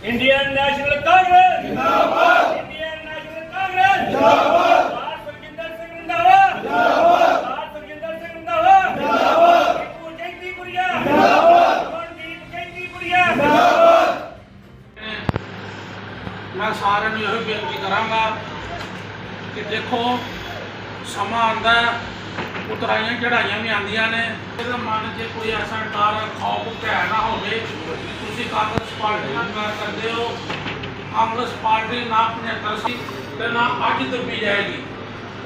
Indian national Congress ਜਿੰਦਾਬਾਦ Indian national Congress ਜਿੰਦਾਬਾਦ ਬਾਤ ਸੁਖਜਿੰਦਰ ਸਿੰਘ ਰੰਧਾਵਾ ਜਿੰਦਾਬਾਦ ਬਾਤ ਸੁਖਜਿੰਦਰ ਸਿੰਘ ਰੰਧਾਵਾ ਜਿੰਦਾਬਾਦ ਟਿੱਪੂ ਜੈਂਤੀਪੁਰੀਆ ਜਿੰਦਾਬਾਦ ਮਨਦੀਪ ਜੈਂਤੀਪੁਰੀਆ ਮੈਂ ਸਾਰਿਆਂ ਨੂੰ ਇਹੋ ਬੇਨਤੀ ਕਰਾਂਗਾ ਕਿ ਦੇਖੋ ਸਮਾਂ ਆਉਂਦਾ ਹੈ, ਉਤਰਾਈਆਂ ਚੜਾਈਆਂ ਵੀ ਆਉਂਦੀਆਂ ਨੇ। ਇਹਦੇ ਮਨ 'ਚ ਕੋਈ ਐਸਾ ਡਰ ਖੌਫ ਭੈ ਨਾ ਹੋਵੇ ਕਿ ਤੁਸੀਂ ਕਾਂਗਰਸ ਪਾਰਟੀ ਨਾਲ ਪਿਆਰ ਕਰਦੇ ਹੋ। ਕਾਂਗਰਸ ਪਾਰਟੀ ਨਾ 75 ਸੀ ਤੇ ਨਾ ਅੱਜ ਦੱਬੀ ਜਾਏਗੀ।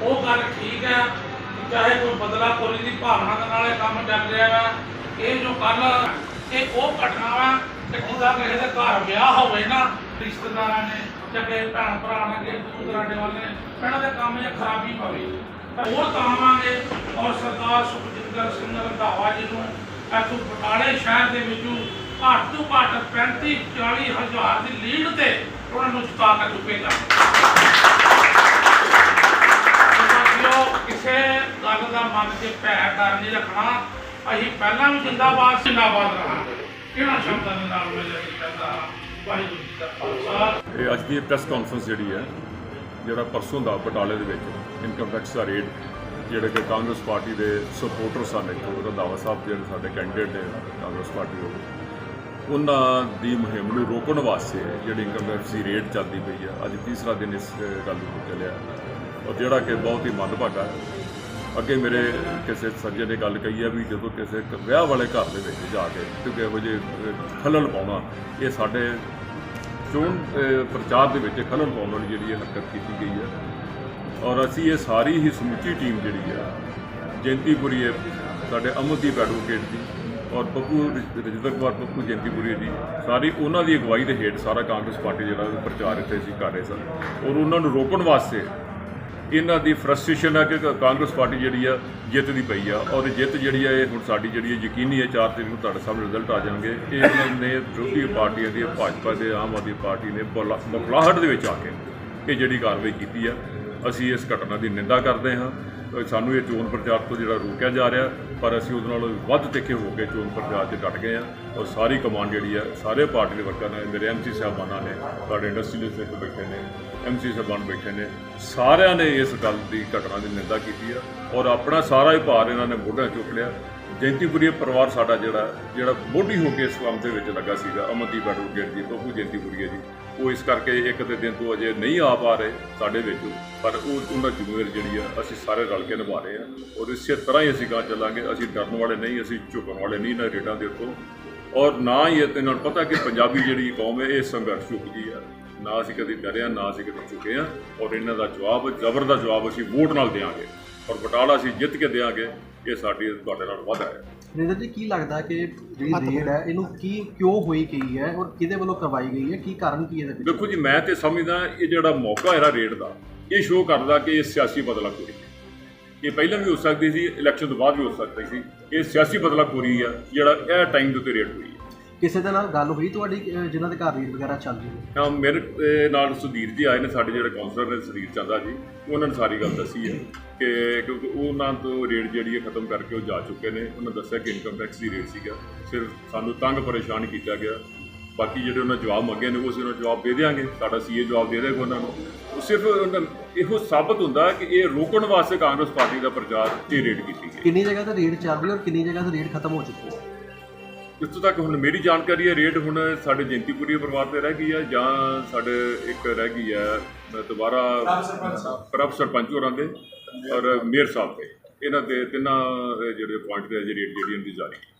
ਉਹ ਗੱਲ ਠੀਕ ਹੈ, ਚਾਹੇ ਕੋਈ ਬਦਲਾ ਕੋਲੀ ਦੀ ਭਾਵਨਾ ਦੇ ਨਾਲ ਇਹ ਕੰਮ ਚੱਲ ਰਿਹਾ ਹੈ ਇਹ ਜੋ ਕੱਲ ਇਹ ਉਹ ਘਟਨਾ ਵਾ ਕਿ ਜਿੱਦਾਂ ਕਿਸੇ ਦੇ ਘਰ ਵਿਆਹ ਹੋਵੇ ਨਾ, ਰਿਸ਼ਤੇਦਾਰਾਂ ਨੇ ਜਾਂ ਭੈਣ ਭਰਾ ਨੇ, ਕਿਸੇ ਦੂਸਰੇ ਵਾਲੇ ਇਹਨਾਂ ਦੇ ਕੰਮ 'ਚ ਖਰਾਬੀ ਪਵੇ। ਹੋਰ ਕਹਾਵਾਂਗੇ ਔਰ ਸਰਦਾਰ ਸੁਖਜਿੰਦਰ ਸਿੰਘ ਰੰਧਾਵਾ ਜੀ ਨੂੰ ਇੱਥੋਂ ਬਟਾਲੇ ਸ਼ਹਿਰ ਦੇ ਵਿੱਚੋਂ ਘੱਟ ਤੋਂ ਘੱਟ 35 40 ਹਜ਼ਾਰ ਦੀ ਲੀਡ ਤੇ ਉਹਨਾਂ ਨੂੰ ਜਿਤਾ ਕੇ ਚੁੱਕੇਗਾ। ਸਾਥੀਓ, ਕਿਸੇ ਗੱਲ ਦਾ ਮਨ 'ਚ ਭੈ ਡਰ ਨਹੀਂ ਰੱਖਣਾ। ਅਸੀਂ ਪਹਿਲਾਂ ਵੀ ਜਿੰਦਾਬਾਦ ਜਿੰਦਾਬਾਦ ਰਹਾਂਗੇ। ਕਿਹੜਾ ਸ਼ਬਦਾਂ ਦੇ ਨਾਲ ਮੈਂ ਜਿਹੜੀ ਕਹਿੰਦਾ, ਵਾਹਿਗੁਰੂ ਜੀ ਕਾ ਖਾਲਸਾ। ਇਹ ਅੱਜ ਦੀ ਪ੍ਰੈਸ ਕਾਨਫਰੰਸ ਜਿਹੜੀ ਹੈ, ਜਿਹੜਾ ਪਰਸੋਂ ਦਾ ਬਟਾਲੇ ਦੇ ਵਿੱਚ ਇਨਕਮ ਟੈਕਸ ਦਾ ਰੇਡ ਜਿਹੜੇ ਕਿ ਕਾਂਗਰਸ ਪਾਰਟੀ ਦੇ ਸਪੋਰਟਰ ਸਨ ਇੱਥੋਂ ਰੰਧਾਵਾ ਸਾਹਿਬ ਜਿਹੜੇ ਸਾਡੇ ਕੈਂਡੀਡੇਟ ਨੇ ਕਾਂਗਰਸ ਪਾਰਟੀ ਦੇ ਉਹਨਾਂ ਦੀ ਮੁਹਿੰਮ ਨੂੰ ਰੋਕਣ ਵਾਸਤੇ ਜਿਹੜੀ ਇਨਕਮ ਟੈਕਸ ਦੀ ਰੇਡ ਚੱਲਦੀ ਪਈ ਹੈ ਅੱਜ ਤੀਸਰਾ ਦਿਨ ਇਸ ਗੱਲ ਨੂੰ ਚੱਲਿਆ। ਔਰ ਜਿਹੜਾ ਕਿ ਬਹੁਤ ਹੀ ਮੰਦਭਾਗਾ ਅੱਗੇ ਮੇਰੇ ਕਿਸੇ ਸੱਜਣ ਨੇ ਗੱਲ ਕਹੀ ਹੈ ਵੀ ਜਦੋਂ ਕਿਸੇ ਵਿਆਹ ਵਾਲੇ ਘਰ ਦੇ ਵਿੱਚ ਜਾ ਕੇ ਕਿਉਂਕਿ ਇਹੋ ਜਿਹੇ ਖਲਲ ਪਾਉਣਾ, ਇਹ ਸਾਡੇ ਚੋਣ ਪ੍ਰਚਾਰ ਦੇ ਵਿੱਚ ਖਲਲ ਪਾਉਣ ਵਾਲੀ ਜਿਹੜੀ ਇਹ ਹਰਕਤ ਕੀਤੀ ਗਈ ਹੈ ਔਰ ਅਸੀਂ ਇਹ ਸਾਰੀ ਹੀ ਸਮੁੱਚੀ ਟੀਮ ਜਿਹੜੀ ਹੈ ਜੈਂਤੀਪੁਰੀ ਹੈ ਸਾਡੇ ਅਮਨਦੀਪ ਐਡਵੋਕੇਟ ਦੀ ਔਰ ਪੱਪੂ ਰਜਿੰਦਰ ਕੁਮਾਰ ਪੱਪੂ ਜੈਂਤੀਪੁਰੀ ਦੀ ਸਾਰੀ ਉਹਨਾਂ ਦੀ ਅਗਵਾਈ ਦੇ ਹੇਠ ਸਾਰਾ ਕਾਂਗਰਸ ਪਾਰਟੀ ਜਿਹੜਾ ਪ੍ਰਚਾਰ ਇੱਥੇ ਅਸੀਂ ਕਰ ਰਹੇ ਸਨ ਔਰ ਉਹਨਾਂ ਨੂੰ ਰੋਕਣ ਵਾਸਤੇ ਇਹਨਾਂ ਦੀ ਫਰਸਟ੍ਰੇਸ਼ਨ ਹੈ ਕਿ ਕ- ਕਾਂਗਰਸ ਪਾਰਟੀ ਜਿਹੜੀ ਆ ਜਿੱਤਦੀ ਪਈ ਆ ਔਰ ਜਿੱਤ ਜਿਹੜੀ ਆ ਇਹ ਹੁਣ ਸਾਡੀ ਜਿਹੜੀ ਹੈ ਯਕੀਨੀ ਹੈ 4 ਤਰੀਕ ਨੂੰ ਤੁਹਾਡੇ ਸਾਹਮਣੇ ਰਿਜ਼ਲਟ ਆ ਜਾਣਗੇ। ਇਹ ਉਹਨਾਂ ਨੇ ਵਿਰੋਧੀ ਪਾਰਟੀਆਂ ਦੀ, ਭਾਜਪਾ ਦੇ, ਆਮ ਆਦਮੀ ਪਾਰਟੀ ਨੇ ਬੁਲਾ- ਬੁਖਲਾਹਟ ਦੇ ਵਿੱਚ ਆ ਕੇ ਇਹ ਜਿਹੜੀ ਕਾਰਵਾਈ ਕੀਤੀ ਆ। ਅਸੀਂ ਇਸ ਘਟਨਾ ਦੀ ਨਿੰਦਾ ਕਰਦੇ ਹਾਂ। ਸਾਨੂੰ ਇਹ ਚੋਣ ਪ੍ਰਚਾਰ ਤੋਂ ਜਿਹੜਾ ਰੋਕਿਆ ਜਾ ਰਿਹਾ, ਪਰ ਅਸੀਂ ਉਹਦੇ ਨਾਲ ਵੱਧ ਤਿੱਖੇ ਹੋ ਕੇ ਚੋਣ ਪ੍ਰਚਾਰ 'ਚ ਡਟ ਗਏ ਆ ਔਰ ਸਾਰੀ ਕਮਾਂਡ ਜਿਹੜੀ ਆ, ਸਾਰੇ ਪਾਰਟੀ ਦੇ ਵਰਕਰਾਂ ਨੇ, ਮੇਰੇ ਐਮਸੀ ਸਾਹਿਬਾਨਾਂ ਨੇ, ਸਾਡੇ ਇੰਡਸਟਰੀਅਲਿਸਟ ਇੱਥੇ ਬੈਠੇ ਨੇ ਐਮਸੀ ਸਾਹਿਬਾਨ ਬੈਠੇ ਨੇ, ਸਾਰਿਆਂ ਨੇ ਇਸ ਗੱਲ ਦੀ ਘਟਨਾ ਦੀ ਨਿੰਦਾ ਕੀਤੀ ਆ ਔਰ ਆਪਣਾ ਸਾਰਾ ਹੀ ਭਾਰ ਇਹਨਾਂ ਨੇ ਮੋਢਿਆਂ 'ਚ ਚੁੱਕ ਲਿਆ। ਜੈਂਤੀਪੁਰੀ ਪਰਿਵਾਰ ਸਾਡਾ ਜਿਹੜਾ ਜਿਹੜਾ ਮੋਢੀ ਹੋ ਕੇ ਇਸ ਕੰਮ ਦੇ ਵਿੱਚ ਲੱਗਾ ਸੀਗਾ, ਅਮਨਦੀਪ ਐਡਵੋਕੇਟ ਜੀ ਬੱਬੂ ਜੈਂਤੀਪੁਰੀਆ ਜੀ। ਉਹ ਇਸ ਕਰਕੇ ਇੱਕ ਦੇ ਦਿਨ ਤੋਂ ਅਜੇ ਨਹੀਂ ਆ ਪਾ ਰਹੇ ਸਾਡੇ ਵਿੱਚ। ਪਰ ਉਹ ਉਹਨਾਂ ਜ਼ਿੰਮੇਵਾਰੀ ਜਿਹੜੀ ਆ, ਅਸੀਂ ਸਾਰੇ ਰਲ ਕੇ ਨਿਭਾ ਰਹੇ ਆ। ਔਰ ਇਸੇ ਤਰ੍ਹਾਂ ਹੀ ਅਸੀਂ ਗਾਂ ਚੱਲਾਂਗੇ। ਅਸੀਂ ਡਰਨ ਵਾਲੇ ਨਹੀਂ, ਅਸੀਂ ਝੁਕਣ ਵਾਲੇ ਨਹੀਂ ਨਾ ਰੇਟਾਂ ਦੇ ਉੱਤੋਂ। ਔਰ ਨਾ ਹੀ ਇਹਨਾਂ ਨੂੰ ਪਤਾ ਕਿ ਪੰਜਾਬੀ ਜਿਹੜੀ ਕੌਮ ਹੈ, ਇਹ ਸੰਘਰਸ਼ ਚੁੱਕਦੀ ਆ। ਨਾ ਅਸੀਂ ਕਦੀ ਡਰਿਆ, ਨਾ ਅਸੀਂ ਕਦੀ ਝੁਕੇ ਆ। ਔਰ ਇਹਨਾਂ ਦਾ ਜਵਾਬ, ਜ਼ਬਰ ਦਾ ਜਵਾਬ ਅਸੀਂ ਵੋਟ ਨਾਲ ਦੇਵਾਂਗੇ। ਔਰ ਬਟਾਲਾ ਅਸੀਂ ਜਿੱਤ ਕੇ ਦੇਵਾਂਗੇ। ਇਹ ਸਾਡੀ ਤੁਹਾਡੇ ਨਾਲ ਵਾਅਦਾ ਹੈ। ਨਰਿੰਦਰ ਜੀ ਕੀ ਲੱਗਦਾ ਕਿ ਜਿਹੜੀ ਰੇਡ ਹੈ ਇਹਨੂੰ ਕੀ ਕਿਉਂ ਹੋਈ ਗਈ ਹੈ ਔਰ ਕਿਹਦੇ ਵੱਲੋਂ ਕਰਵਾਈ ਗਈ ਹੈ? ਕੀ ਕਾਰਨ ਕੀ ਹੈ ਦੇਖੋ ਜੀ ਮੈਂ ਤੇ ਸਮਝਦਾ ਇਹ ਜਿਹੜਾ ਮੌਕਾ ਹੈ ਰੇਡ ਦਾ ਇਹ ਸ਼ੋਅ ਕਰਦਾ ਕਿ ਇਹ ਸਿਆਸੀ ਬਦਲਾਖੋਰੀ ਹੈ। ਇਹ ਪਹਿਲਾਂ ਵੀ ਹੋ ਸਕਦੀ ਸੀ ਇਲੈਕਸ਼ਨ ਤੋਂ ਬਾਅਦ ਵੀ ਹੋ ਸਕਦੀ ਸੀ। ਇਹ ਸਿਆਸੀ ਬਦਲਾਖੋਰੀ ਆ ਜਿਹੜਾ ਇਹ ਟਾਈਮ ਦੇ ਉੱਤੇ ਰੇਡ ਹੋਈ ਹੈ। ਕਿਸੇ ਦੇ ਨਾਲ ਗੱਲ ਹੋਈ ਤੁਹਾਡੀ ਅਹ, ਜਿਨ੍ਹਾਂ ਦੇ ਘਰ ਰੇਡ ਵਗੈਰਾ ਚੱਲ ਰਹੀ ਹੈ? ਤਾਂ ਮੇਰੇ ਅਹ, ਨਾਲ ਸੁਧੀਰ ਜੀ ਆਏ ਨੇ ਸਾਡੇ ਜਿਹੜੇ ਕਾਉਂਸਲਰ ਨੇ ਸੁਧੀਰ ਚੰਦਾ ਜੀ ਉਹਨਾਂ ਨੇ ਸਾਰੀ ਗੱਲ ਦੱਸੀ ਹੈ ਕਿ ਕਿਉਂਕਿ ਉਹਨਾਂ ਤੋਂ ਰੇਡ ਜਿਹੜੀ ਹੈ ਖਤਮ ਕਰਕੇ ਉਹ ਜਾ ਚੁੱਕੇ ਨੇ। ਉਹਨਾਂ ਦੱਸਿਆ ਕਿ ਇਨਕਮ ਟੈਕਸ ਦੀ ਰੇਡ ਸੀਗਾ। ਸਿਰਫ ਸਾਨੂੰ ਤੰਗ ਪਰੇਸ਼ਾਨ ਕੀਤਾ ਗਿਆ। ਬਾਕੀ ਜਿਹੜੇ ਉਹਨਾਂ ਜਵਾਬ ਮੰਗੇ ਨੇ ਉਹ ਅਸੀਂ ਉਹਨਾਂ ਨੂੰ ਜਵਾਬ ਦੇ ਦੇਵਾਂਗੇ ਸਾਡਾ ਸੀਏ ਜਵਾਬ ਦੇ ਦੇਗਾ ਉਹਨਾਂ ਨੂੰ। ਉਹ ਸਿਰਫ ਉਹਨਾਂ ਇਹੋ ਸਾਬਤ ਹੁੰਦਾ ਕਿ ਇਹ ਰੋਕਣ ਵਾਸਤੇ ਕਾਂਗਰਸ ਪਾਰਟੀ ਦਾ ਪ੍ਰਚਾਰ ਤੇ ਰੇਡ ਕੀਤੀ ਗਈ। ਕਿੰਨੀ ਜਗ੍ਹਾ ਤੇ ਰੇਡ ਚੱਲ ਰਹੀ ਹੈ ਔਰ ਕਿੰਨੀ ਜਗ੍ਹਾ ਤੇ ਰੇਡ ਖਤਮ ਹੋ ਚੁੱਕੀ ਹੈ? ਜਿੱਥੋਂ ਤੱਕ ਹੁਣ ਮੇਰੀ ਜਾਣਕਾਰੀ ਹੈ ਰੇਡ ਹੁਣ ਸਾਡੇ ਜੈਂਤੀਪੁਰੀ ਪਰਿਵਾਰ ਤੇ ਰਹਿ ਗਈ ਹੈ ਜਾਂ ਸਾਡੇ ਇੱਕ ਰਹਿ ਗਈ ਹੈ ਦੁਬਾਰਾ ਪ੍ਰਭ ਸਰਪੰਚ ਹੋਰਾਂ ਦੇ ਔਰ ਮੇਅਰ ਸਾਹਿਬ ਦੇ। ਇਹਨਾਂ ਦੇ ਤਿੰਨਾਂ ਜਿਹੜੇ ਪੁਆਇੰਟ ਤੇ ਅਜੇ ਰੇਡ ਜਿਹੜੀ ਇਹਨਾਂ ਦੀ ਜਾਰੀ ਹੈ।